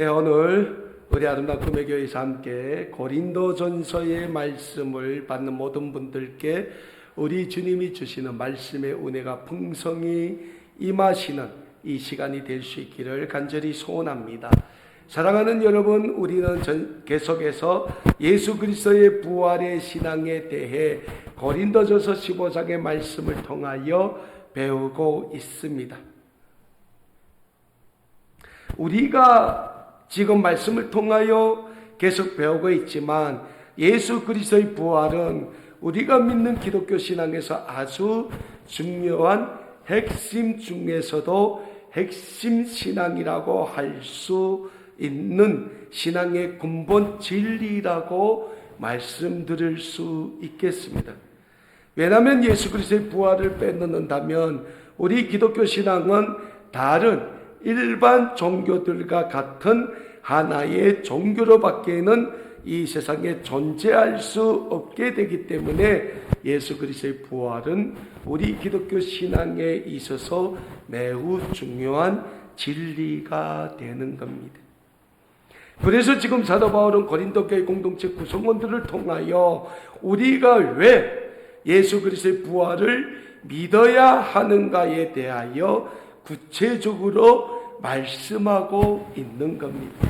네, 오늘 우리 아름다운 꿈의 교회에서 함께 고린도전서의 말씀을 받는 모든 분들께 우리 주님이 주시는 말씀의 은혜가 풍성히 임하시는 이 시간이 될 수 있기를 간절히 소원합니다. 사랑하는 여러분, 우리는 전- 계속해서 예수 그리스도의 부활의 신앙에 대해 고린도전서 15장의 말씀을 통하여 배우고 있습니다. 우리가 지금 말씀을 통하여 계속 배우고 있지만 예수 그리스도의 부활은 우리가 믿는 기독교 신앙에서 아주 중요한 핵심 중에서도 핵심 신앙이라고 할 수 있는 신앙의 근본 진리라고 말씀드릴 수 있겠습니다. 왜냐하면 예수 그리스도의 부활을 빼놓는다면 우리 기독교 신앙은 다른 일반 종교들과 같은 하나의 종교로밖에는 이 세상에 존재할 수 없게 되기 때문에 예수 그리스도의 부활은 우리 기독교 신앙에 있어서 매우 중요한 진리가 되는 겁니다. 그래서 지금 사도 바울은 고린도 교회 공동체 구성원들을 통하여 우리가 왜 예수 그리스도의 부활을 믿어야 하는가에 대하여 구체적으로 말씀하고 있는 겁니다.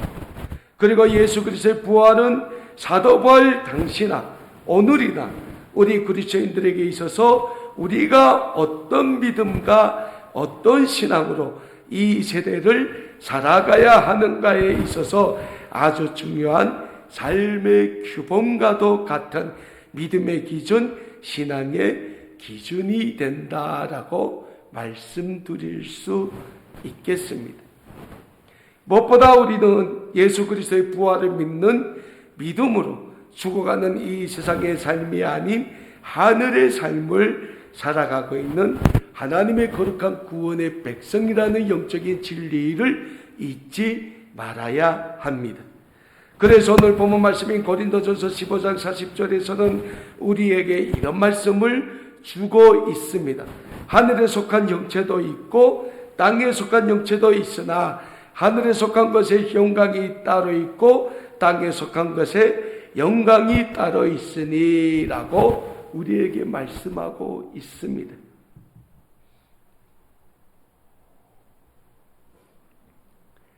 그리고 예수 그리스도의 부활은 사도 바울 당시나 오늘이나 우리 그리스도인들에게 있어서 우리가 어떤 믿음과 어떤 신앙으로 이 세대를 살아가야 하는가에 있어서 아주 중요한 삶의 규범과도 같은 믿음의 기준, 신앙의 기준이 된다라고 말씀드릴 수 있겠습니다. 무엇보다 우리는 예수 그리스도의 부활을 믿는 믿음으로 죽어가는 이 세상의 삶이 아닌 하늘의 삶을 살아가고 있는 하나님의 거룩한 구원의 백성이라는 영적인 진리를 잊지 말아야 합니다. 그래서 오늘 본문 말씀인 고린도전서 15장 40절에서는 우리에게 이런 말씀을 주고 있습니다. 하늘에 속한 영체도 있고 땅에 속한 영체도 있으나 하늘에 속한 것에 영광이 따로 있고 땅에 속한 것에 영광이 따로 있으니라고 우리에게 말씀하고 있습니다.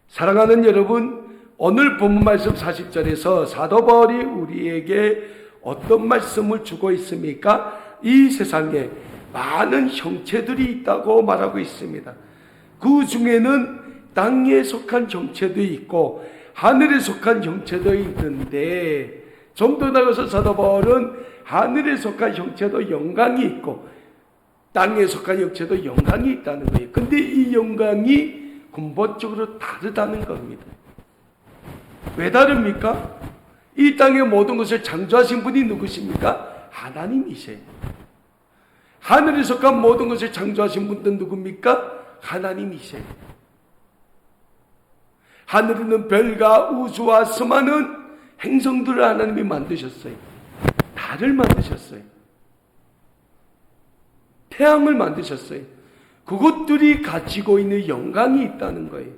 사랑하는 여러분, 오늘 본문 말씀 40절에서 사도 바울이 우리에게 어떤 말씀을 주고 있습니까? 이 세상에 많은 형체들이 있다고 말하고 있습니다. 그 중에는 땅에 속한 형체도 있고 하늘에 속한 형체도 있는데 좀 더 나가서 사도 바울은 하늘에 속한 형체도 영광이 있고 땅에 속한 형체도 영광이 있다는 거예요. 근데 이 영광이 근본적으로 다르다는 겁니다. 왜 다릅니까? 이 땅의 모든 것을 창조하신 분이 누구십니까? 하나님이세요. 하늘에 속한 모든 것을 창조하신 분은 누굽니까? 하나님이세요. 하늘에 있는 별과 우주와 수많은 행성들을 하나님이 만드셨어요. 달을 만드셨어요. 태양을 만드셨어요. 그것들이 가지고 있는 영광이 있다는 거예요.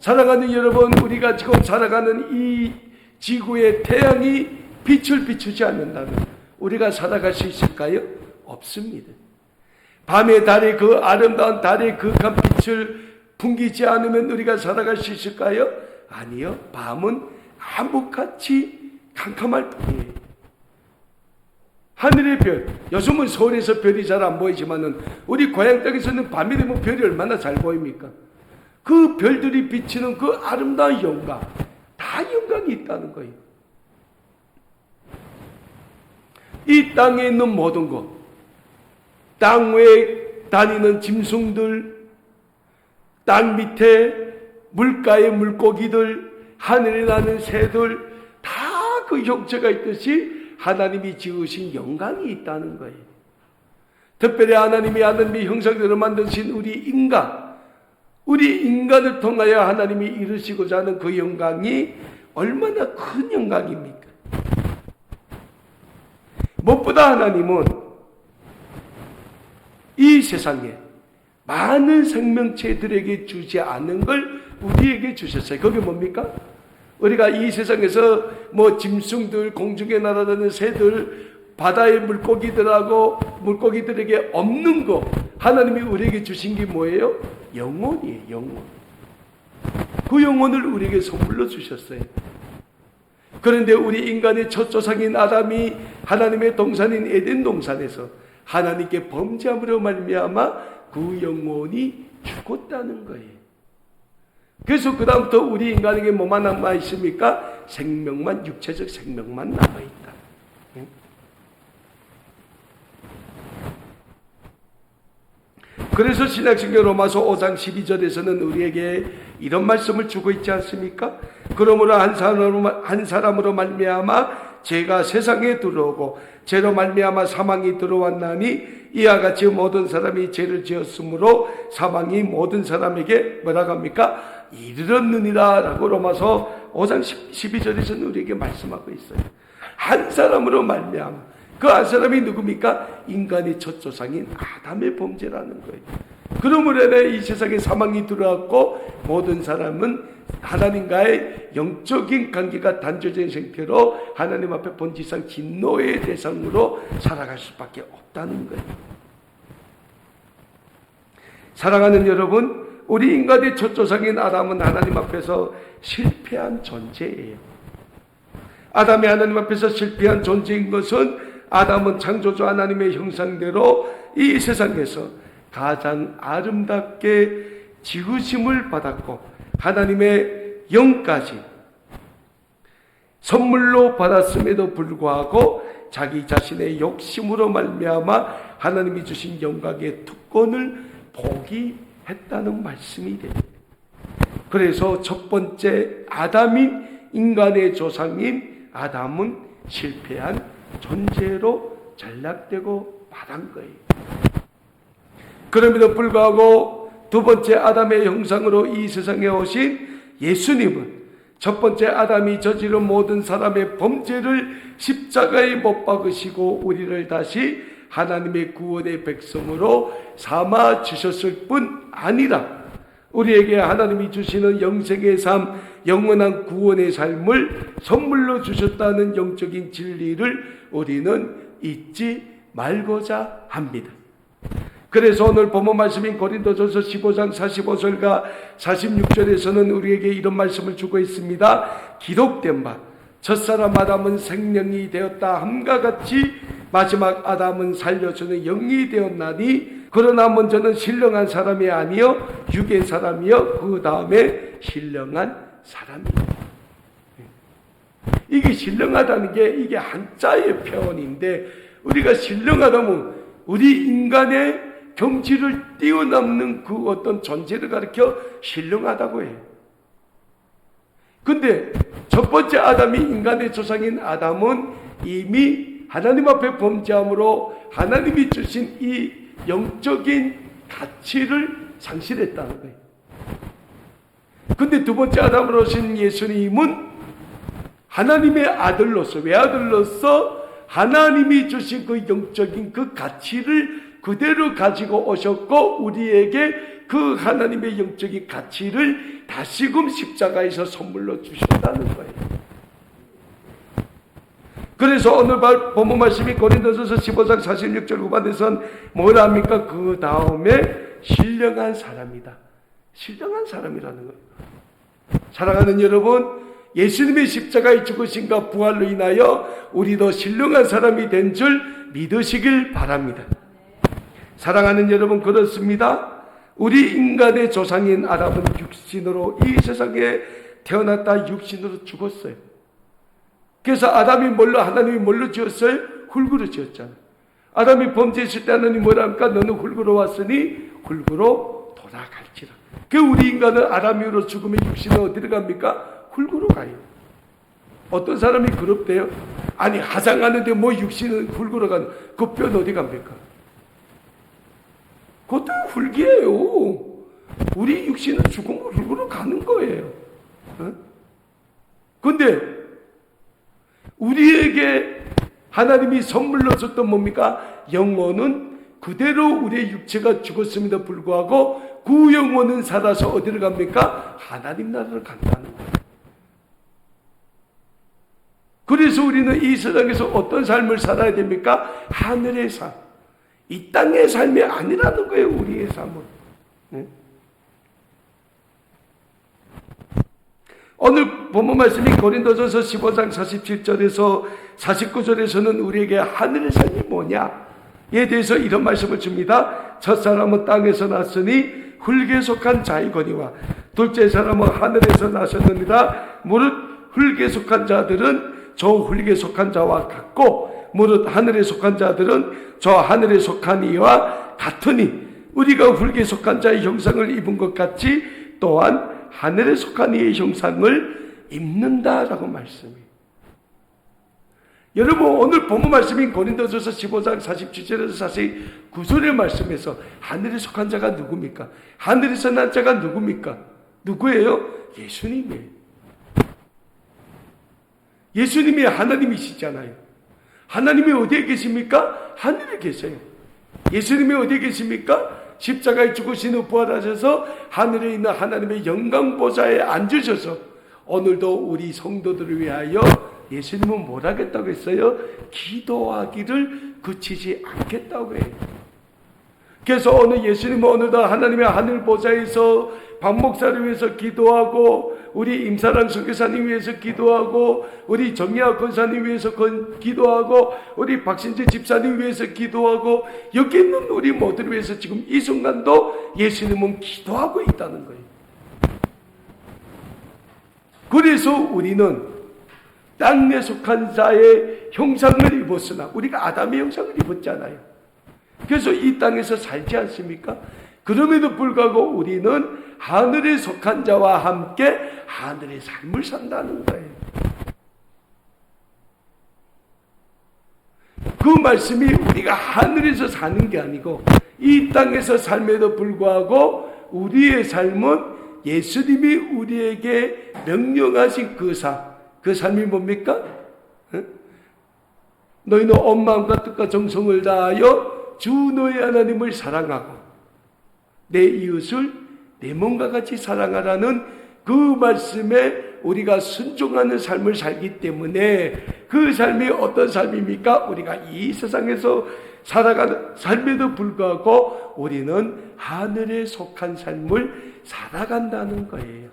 살아가는 여러분, 우리가 지금 살아가는 이 지구의 태양이 빛을 비추지 않는다면 우리가 살아갈 수 있을까요? 없습니다. 밤에 달의 그 아름다운 달의 그 빛을 풍기지 않으면 우리가 살아갈 수 있을까요? 아니요. 밤은 암흑같이 캄캄할 뿐이에요. 하늘의 별, 요즘은 서울에서 별이 잘 안 보이지만은 우리 고향 땅에서는 밤이 되면 별이 얼마나 잘 보입니까? 그 별들이 비치는 그 아름다운 영광, 다 영광이 있다는 거예요. 이 땅에 있는 모든 것, 땅 위에 다니는 짐승들, 땅 밑에 물가의 물고기들, 하늘에 나는 새들, 다 그 형체가 있듯이 하나님이 지으신 영광이 있다는 거예요. 특별히 하나님이 하나님의 형상대로 만드신 우리 인간, 우리 인간을 통하여 하나님이 이루시고자 하는 그 영광이 얼마나 큰 영광입니까? 무엇보다 하나님은 이 세상에 많은 생명체들에게 주지 않은 걸 우리에게 주셨어요. 그게 뭡니까? 우리가 이 세상에서 뭐 짐승들, 공중에 날아다니는 새들, 바다의 물고기들하고 물고기들에게 없는 거 하나님이 우리에게 주신 게 뭐예요? 영혼이에요. 영혼. 그 영혼을 우리에게 선물로 주셨어요. 그런데 우리 인간의 첫 조상인 아담이 하나님의 동산인 에덴 동산에서 하나님께 범죄함으로 말미암아 그 영혼이 죽었다는 거예요. 그래서 그 다음부터 우리 인간에게 뭐만 남아 있습니까? 생명만 육체적 생명만 남아 있다. 그래서 신약성경 로마서 5장 12절에서는 우리에게 이런 말씀을 주고 있지 않습니까? 그러므로 한 사람으로 말미암아 죄가 세상에 들어오고 죄로 말미암아 사망이 들어왔나니 이와 같이 모든 사람이 죄를 지었으므로 사망이 모든 사람에게 뭐라고 합니까? 이르렀느니라 라고 로마서 5장 12절에서는 우리에게 말씀하고 있어요. 한 사람으로 말미암아 그 한 사람이 누굽니까? 인간의 첫 조상인 아담의 범죄라는 거예요. 그러므로 이 세상에 사망이 들어왔고 모든 사람은 하나님과의 영적인 관계가 단절된 상태로 하나님 앞에 본질상 진노의 대상으로 살아갈 수밖에 없다는 거예요. 사랑하는 여러분, 우리 인간의 첫 조상인 아담은 하나님 앞에서 실패한 존재예요. 아담이 하나님 앞에서 실패한 존재인 것은 아담은 창조주 하나님의 형상대로 이 세상에서 가장 아름답게 지으심을 받았고 하나님의 영까지 선물로 받았음에도 불구하고 자기 자신의 욕심으로 말미암아 하나님이 주신 영광의 특권을 포기했다는 말씀이 됩니다. 그래서 첫 번째 아담인 인간의 조상인 아담은 실패한 존재로 전락되고 말한 거예요. 그럼에도 불구하고 두 번째 아담의 형상으로 이 세상에 오신 예수님은 첫 번째 아담이 저지른 모든 사람의 범죄를 십자가에 못 박으시고 우리를 다시 하나님의 구원의 백성으로 삼아 주셨을 뿐 아니라 우리에게 하나님이 주시는 영생의 삶, 영원한 구원의 삶을 선물로 주셨다는 영적인 진리를 우리는 잊지 말고자 합니다. 그래서 오늘 본문 말씀인 고린도전서 15장 45절과 46절에서는 우리에게 이런 말씀을 주고 있습니다. 기록된 바 첫사람 아담은 생명이 되었다 함과 같이 마지막 아담은 살려주는 영이 되었나니 그러나 먼저는 신령한 사람이 아니요 육의 사람이요 그 다음에 신령한 사람이다. 이게 신령하다는 게 이게 한자의 표현인데 우리가 신령하다면 우리 인간의 경지를 뛰어넘는 그 어떤 존재를 가리켜 신령하다고 해요. 근데 첫 번째 아담이 인간의 조상인 아담은 이미 하나님 앞에 범죄함으로 하나님이 주신 이 영적인 가치를 상실했다는 거예요. 근데 두 번째 아담으로 오신 예수님은 하나님의 아들로서 외아들로서 하나님이 주신 그 영적인 그 가치를 그대로 가지고 오셨고 우리에게 그 하나님의 영적인 가치를 다시금 십자가에서 선물로 주셨다는 거예요. 그래서 오늘 본문 말씀이 고린도서서 15장 46절 후반에선 뭐라 합니까? 그 다음에 신령한 사람이다. 신령한 사람이라는 거예요. 사랑하는 여러분, 예수님의 십자가의 죽으심과 부활로 인하여 우리도 신령한 사람이 된 줄 믿으시길 바랍니다. 사랑하는 여러분 그렇습니다. 우리 인간의 조상인 아담은 육신으로 이 세상에 태어났다 육신으로 죽었어요. 그래서 아담이 뭘로 하나님이 뭘로 지었어요? 흙으로 지었잖아. 아담이 범죄했을 때 하나님 뭐라 합니까? 너는 흙으로 왔으니 흙으로 돌아갈지라. 그 우리 인간은 아담이로 죽으면 육신은 어디로 갑니까? 흙으로 가요. 어떤 사람이 그럽대요? 아니 하장하는데 뭐 육신은 흙으로 가는 그 뼈는 어디 갑니까? 그것도 흙이에요. 우리 육신은 죽음을 흙으로 가는 거예요. 어? 근데 우리에게 하나님이 선물로 줬던 뭡니까? 영혼은 그대로 우리의 육체가 죽었음에도 불구하고 그 영혼은 살아서 어디를 갑니까? 하나님 나라를 간다는 거예요. 그래서 우리는 이 세상에서 어떤 삶을 살아야 됩니까? 하늘의 삶. 이 땅의 삶이 아니라는 거예요, 우리의 삶은. 네? 오늘 본문 말씀이 고린도전서 15장 47절에서 49절에서는 우리에게 하늘의 삶이 뭐냐에 대해서 이런 말씀을 줍니다. 첫 사람은 땅에서 났으니 흙에 속한 자이거니와 둘째 사람은 하늘에서 나셨느니라 무릇 흙에 속한 자들은 저 흙에 속한 자와 같고 무릇 하늘에 속한 자들은 저 하늘에 속한 이와 같으니 우리가 흙에 속한 자의 형상을 입은 것 같이 또한 하늘에 속한 이의 형상을 입는다라고 말씀이. 여러분 오늘 본문 말씀인 고린도전서 15장 47절에서 49절의 말씀에서 하늘에 속한 자가 누굽니까? 하늘에서 난 자가 누굽니까? 누구예요? 예수님이에요. 예수님이 하나님이시잖아요. 하나님이 어디에 계십니까? 하늘에 계세요. 예수님이 어디에 계십니까? 십자가에 죽으신 후 부활하셔서 하늘에 있는 하나님의 영광 보좌에 앉으셔서 오늘도 우리 성도들을 위하여 예수님은 뭘 하겠다고 했어요? 기도하기를 그치지 않겠다고 해요. 그래서 오늘 예수님은 오늘도 하나님의 하늘 보좌에서 박 목사를 위해서 기도하고 우리 임사랑 선교사님 위해서 기도하고 우리 정리아 권사님 위해서 건, 기도하고 우리 박신재 집사님 위해서 기도하고 여기 있는 우리 모두를 위해서 지금 이 순간도 예수님은 기도하고 있다는 거예요. 그래서 우리는 땅에 속한 자의 형상을 입었으나 우리가 아담의 형상을 입었잖아요. 그래서 이 땅에서 살지 않습니까? 그럼에도 불구하고 우리는 하늘에 속한 자와 함께 하늘의 삶을 산다는 거예요. 그 말씀이 우리가 하늘에서 사는 게 아니고 이 땅에서 삶에도 불구하고 우리의 삶은 예수님이 우리에게 명령하신 그 삶, 그 삶이 뭡니까? 너희는 온 마음과 뜻과 정성을 다하여 주 너희 하나님을 사랑하고 내 이웃을 내 몸과 같이 사랑하라는 그 말씀에 우리가 순종하는 삶을 살기 때문에 그 삶이 어떤 삶입니까? 우리가 이 세상에서 살아가는 삶에도 불구하고 우리는 하늘에 속한 삶을 살아간다는 거예요.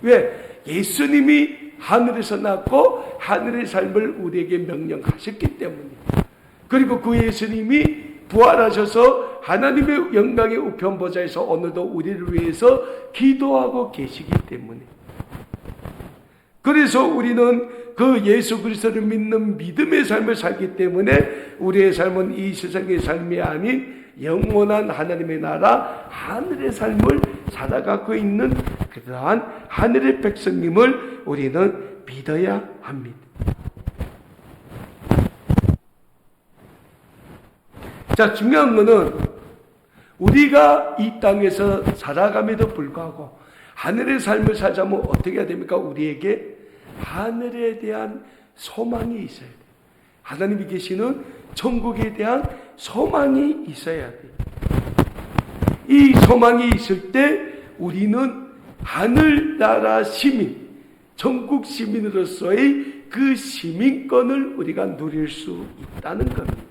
왜? 예수님이 하늘에서 낳고 하늘의 삶을 우리에게 명령하셨기 때문에 그리고 그 예수님이 부활하셔서 하나님의 영광의 우편 보좌에서 오늘도 우리를 위해서 기도하고 계시기 때문에 그래서 우리는 그 예수 그리스도를 믿는 믿음의 삶을 살기 때문에 우리의 삶은 이 세상의 삶이 아닌 영원한 하나님의 나라 하늘의 삶을 살아가고 있는 그러한 하늘의 백성님을 우리는 믿어야 합니다. 자, 중요한 거는 우리가 이 땅에서 살아감에도 불구하고 하늘의 삶을 살자면 어떻게 해야 됩니까? 우리에게 하늘에 대한 소망이 있어야 돼. 하나님이 계시는 천국에 대한 소망이 있어야 돼. 이 소망이 있을 때 우리는 하늘나라 시민, 천국 시민으로서의 그 시민권을 우리가 누릴 수 있다는 겁니다.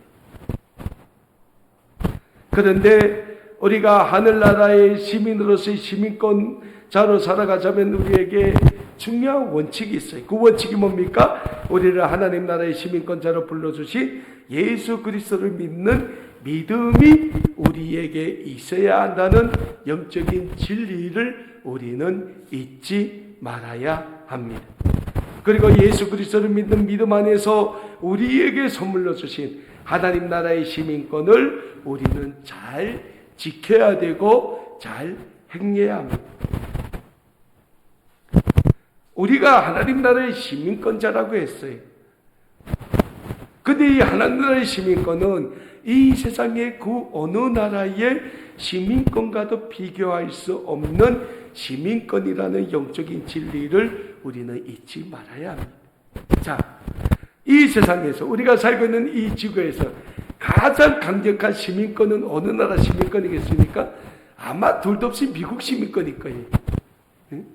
그런데 우리가 하늘나라의 시민으로서의 시민권자로 살아가자면 우리에게 중요한 원칙이 있어요. 그 원칙이 뭡니까? 우리를 하나님 나라의 시민권자로 불러주신 예수 그리스도를 믿는 믿음이 우리에게 있어야 한다는 영적인 진리를 우리는 잊지 말아야 합니다. 그리고 예수 그리스도를 믿는 믿음 안에서 우리에게 선물로 주신 하나님 나라의 시민권을 우리는 잘 지켜야 되고 잘 행해야 합니다. 우리가 하나님 나라의 시민권자라고 했어요. 근데 이 하나님 나라의 시민권은 이 세상의 그 어느 나라의 시민권과도 비교할 수 없는 시민권이라는 영적인 진리를 우리는 잊지 말아야 합니다. 자, 이 세상에서 우리가 살고 있는 이 지구에서 가장 강력한 시민권은 어느 나라 시민권이겠습니까? 아마 둘도 없이 미국 시민권일 거예요. 응?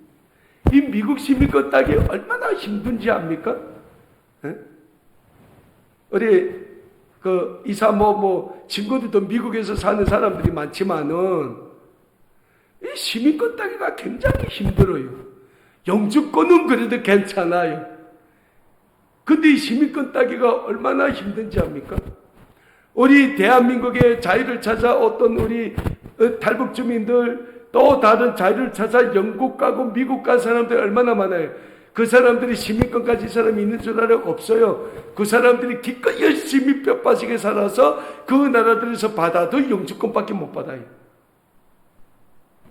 이 미국 시민권 따기 얼마나 힘든지 압니까? 응? 우리 그 이사 뭐, 뭐 친구들도 미국에서 사는 사람들이 많지만은 이 시민권 따기가 굉장히 힘들어요. 영주권은 그래도 괜찮아요. 근데 이 시민권 따기가 얼마나 힘든지 압니까? 우리 대한민국의 자유를 찾아 어떤 우리 어, 탈북 주민들 또 다른 자유를 찾아 영국 가고 미국 간 사람들 얼마나 많아요. 그 사람들이 시민권까지 사람이 있는 줄 알아? 없어요. 그 사람들이 기껏 열심히 뼈 빠지게 살아서 그 나라들에서 받아도 영주권밖에 못 받아요.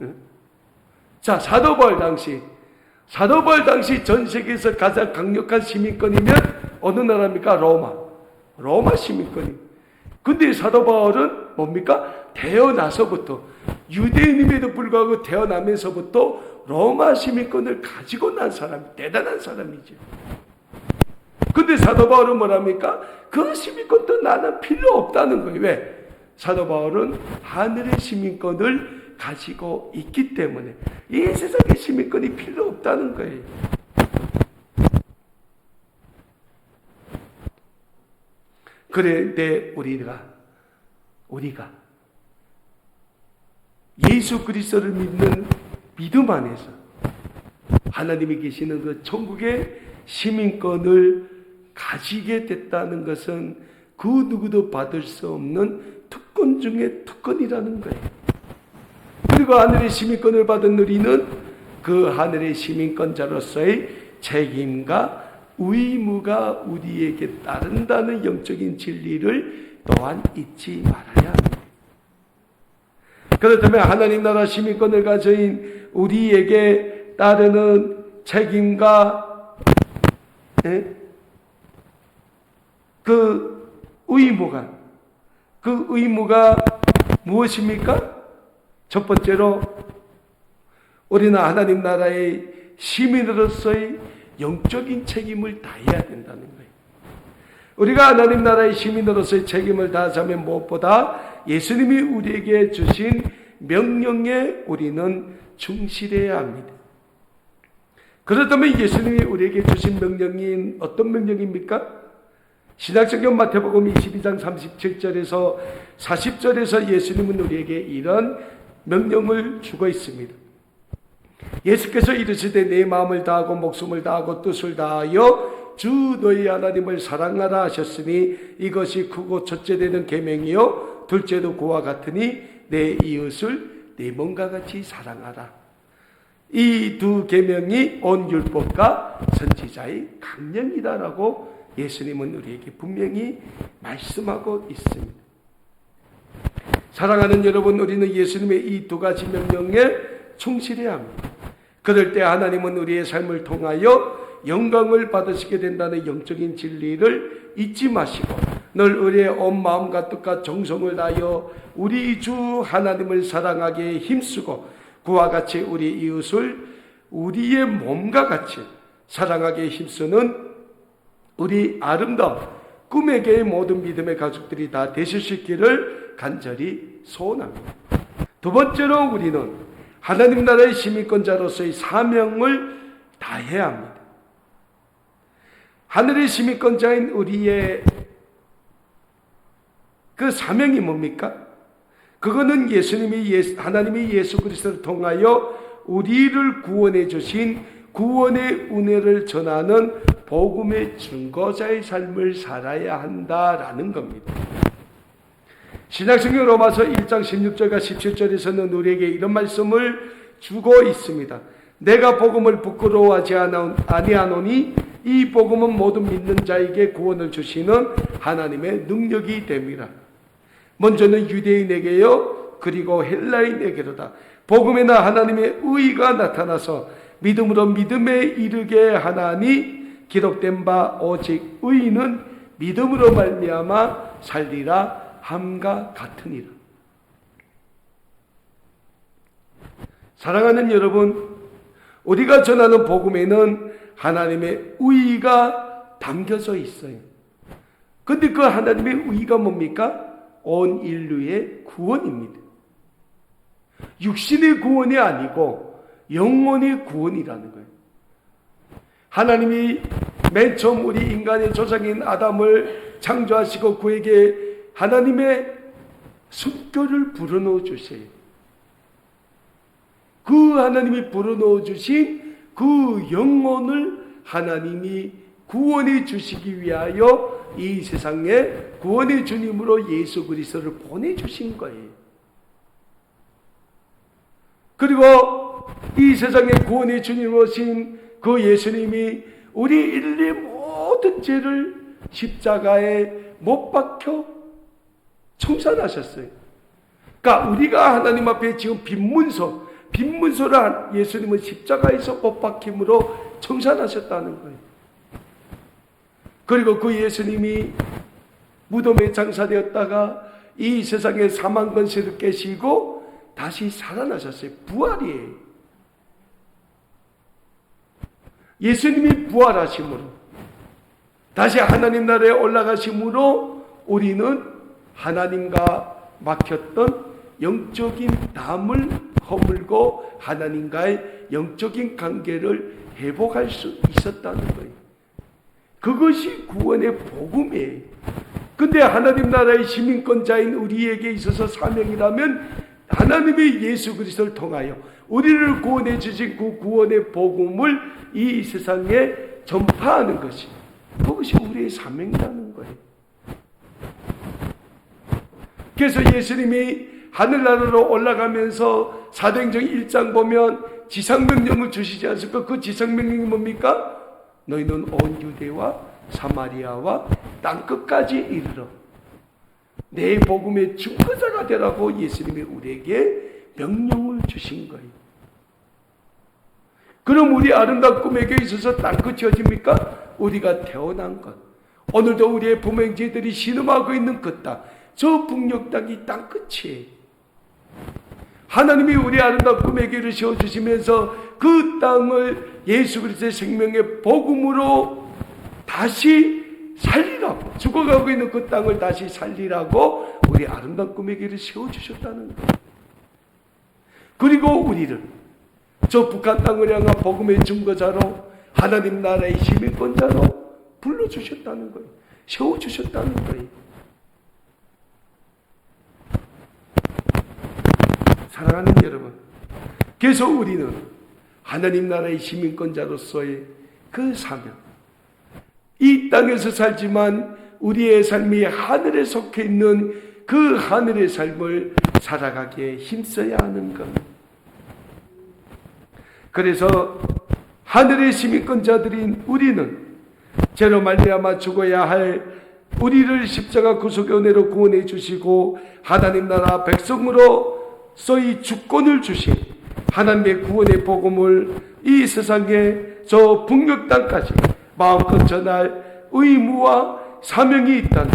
응? 자, 사도벌 당시 사도벌 당시 전 세계에서 가장 강력한 시민권이면 어느 나라입니까? 로마. 로마 시민권이. 근데 사도 바울은 뭡니까? 태어나서부터 유대인임에도 불구하고 태어나면서부터 로마 시민권을 가지고 난 사람, 대단한 사람이죠. 근데 사도 바울은 뭐랍니까? 그 시민권도 나는 필요 없다는 거예요. 왜? 사도 바울은 하늘의 시민권을 가지고 있기 때문에 이 세상의 시민권이 필요 없다는 거예요. 그런데 우리가 우리가 예수 그리스도를 믿는 믿음 안에서 하나님이 계시는 그 천국의 시민권을 가지게 됐다는 것은 그 누구도 받을 수 없는 특권 중에 특권이라는 거예요. 그리고 하늘의 시민권을 받은 우리는 그 하늘의 시민권자로서의 책임과 의무가 우리에게 따른다는 영적인 진리를 또한 잊지 말아야 합니다. 그렇다면 하나님 나라 시민권을 가진 우리에게 따르는 책임과 예? 그 의무가 그 의무가 무엇입니까? 첫 번째로 우리는 하나님 나라의 시민으로서의 영적인 책임을 다해야 된다는 거예요. 우리가 하나님 나라의 시민으로서의 책임을 다하자면 무엇보다 예수님이 우리에게 주신 명령에 우리는 충실해야 합니다. 그렇다면 예수님이 우리에게 주신 명령인 어떤 명령입니까? 신약성경 마태복음 22장 37절에서 40절에서 예수님은 우리에게 이런 명령을 주고 있습니다. 예수께서 이르시되 내 마음을 다하고 목숨을 다하고 뜻을 다하여 주 너희 하나님을 사랑하라 하셨으니 이것이 크고 첫째 되는 계명이요 둘째도 그와 같으니 내 이웃을 내 몸과 같이 사랑하라. 이 두 계명이 온 율법과 선지자의 강령이다라고 예수님은 우리에게 분명히 말씀하고 있습니다. 사랑하는 여러분, 우리는 예수님의 이 두 가지 명령에 충실해야 합니다. 그럴 때 하나님은 우리의 삶을 통하여 영광을 받으시게 된다는 영적인 진리를 잊지 마시고 늘 우리의 온 마음과 뜻과 정성을 다하여 우리 주 하나님을 사랑하기에 힘쓰고 그와 같이 우리 이웃을 우리의 몸과 같이 사랑하기에 힘쓰는 우리 아름다운 꿈의 개의 모든 믿음의 가족들이 다 되실 수 있기를 간절히 소원합니다. 두 번째로 우리는 하나님 나라의 시민권자로서의 사명을 다해야 합니다. 하늘의 시민권자인 우리의 그 사명이 뭡니까? 그거는 예수님이 예수, 하나님이 예수 그리스도를 통하여 우리를 구원해 주신 구원의 은혜를 전하는 복음의 증거자의 삶을 살아야 한다라는 겁니다. 신약성경 로마서 1장 16절과 17절에서는 우리에게 이런 말씀을 주고 있습니다. 내가 복음을 부끄러워하지 아니하노니 이 복음은 모든 믿는 자에게 구원을 주시는 하나님의 능력이 됩니다. 먼저는 유대인에게요, 그리고 헬라인에게로다. 복음에나 하나님의 의가 나타나서 믿음으로 믿음에 이르게 하나니 기록된 바 오직 의인은 믿음으로 말미암아 살리라 함과 같으니라. 사랑하는 여러분, 우리가 전하는 복음에는 하나님의 의가 담겨져 있어요. 근데 그 하나님의 의가 뭡니까? 온 인류의 구원입니다. 육신의 구원이 아니고 영혼의 구원이라는 거예요. 하나님이 맨 처음 우리 인간의 조상인 아담을 창조하시고 그에게 하나님의 숨결을 불어넣어 주세요. 그 하나님이 불어넣어 주신 그 영혼을 하나님이 구원해 주시기 위하여 이 세상에 구원의 주님으로 예수 그리스도를 보내 주신 거예요. 그리고 이 세상에 구원의 주님으로 오신 그 예수님이 우리 인류의 모든 죄를 십자가에 못 박혀 청산하셨어요. 그러니까 우리가 하나님 앞에 지금 빈문서, 빈문서를 예수님은 십자가에서 못 박힘으로 청산하셨다는 거예요. 그리고 그 예수님이 무덤에 장사되었다가 이 세상의 사망 권세를 깨시고 다시 살아나셨어요. 부활이에요. 예수님이 부활하심으로 다시 하나님 나라에 올라가심으로 우리는 하나님과 막혔던 영적인 담을 허물고 하나님과의 영적인 관계를 회복할 수 있었다는 거예요. 그것이 구원의 복음이에요. 근데 하나님 나라의 시민권자인 우리에게 있어서 사명이라면 하나님의 예수 그리스도를 통하여 우리를 구원해 주신 그 구원의 복음을 이 세상에 전파하는 것이 그것이 우리의 사명이라는 거예요. 그래서 예수님이 하늘나라로 올라가면서 사도행전 1장 보면 지상명령을 주시지 않습니까? 그 지상명령이 뭡니까? 너희는 온 유대와 사마리아와 땅끝까지 이르러 내 복음의 증거자가 되라고 예수님이 우리에게 명령을 주신 거예요. 그럼 우리 아름다운 꿈에게 있어서 땅끝이 어딥니까? 우리가 태어난 것. 오늘도 우리의 부명제들이 신음하고 있는 그 땅. 저 북녘 땅이 땅 끝이에요. 하나님이 우리 아름다운 꿈의 길을 세워 주시면서 그 땅을 예수 그리스도의 생명의 복음으로 다시 살리라고 죽어가고 있는 그 땅을 다시 살리라고 우리 아름다운 꿈의 길을 세워주셨다는. 그리고 우리를 저 북한 땅을 향한 복음의 증거자로 하나님 나라의 시민권자로 불러주셨다는 거예요. 세워주셨다는 거예요. 사랑하는 여러분, 그래서 우리는 하나님 나라의 시민권자로서의 그 사명, 이 땅에서 살지만 우리의 삶이 하늘에 속해 있는 그 하늘의 삶을 살아가기에 힘써야 하는 것. 그래서 하늘의 시민권자들인 우리는 죄로 말미암아 죽어야 할 우리를 십자가 구속의 은혜로 구원해 주시고 하나님 나라 백성으로 소위 주권을 주신 하나님의 구원의 복음을 이 세상에 저 북녘 땅까지 마음껏 전할 의무와 사명이 있다는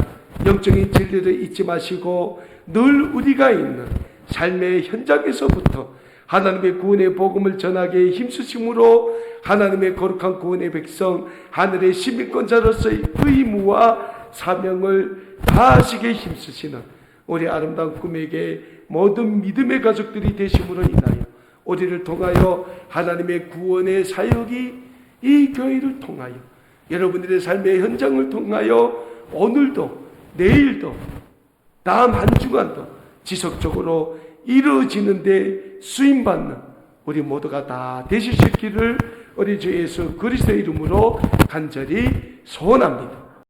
영적인 진리를 잊지 마시고 늘 우리가 있는 삶의 현장에서부터 하나님의 구원의 복음을 전하게 힘쓰심으로 하나님의 거룩한 구원의 백성 하늘의 시민권자로서의 의무와 사명을 다하시게 힘쓰시는 우리 아름다운 꿈에게 모든 믿음의 가족들이 되심으로 인하여 우리를 통하여 하나님의 구원의 사역이 이 교회를 통하여 여러분들의 삶의 현장을 통하여 오늘도 내일도 다음 한 주간도 지속적으로 이루어지는데 수임받는 우리 모두가 다 되실 수 있기를 우리 주 예수 그리스도의 이름으로 간절히 소원합니다.